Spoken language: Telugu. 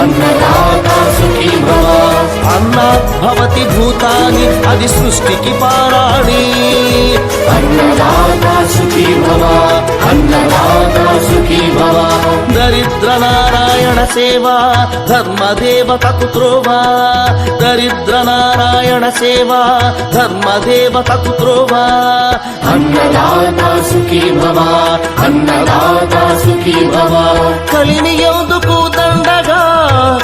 అన్నదాత సుఖీ భవ. అన్నాత్ భవతి భూతాని అది సృష్టికి పారాణి. భవ భవ. దరిద్ర నారాయణ సేవ ధర్మదేవతకు త్రోవా దరిద్ర నారాయణ సేవ ధర్మదేవతకు త్రోవా అన్నదాత సుఖీ భవ. అన్నదాత సుఖీ భవ. దండగా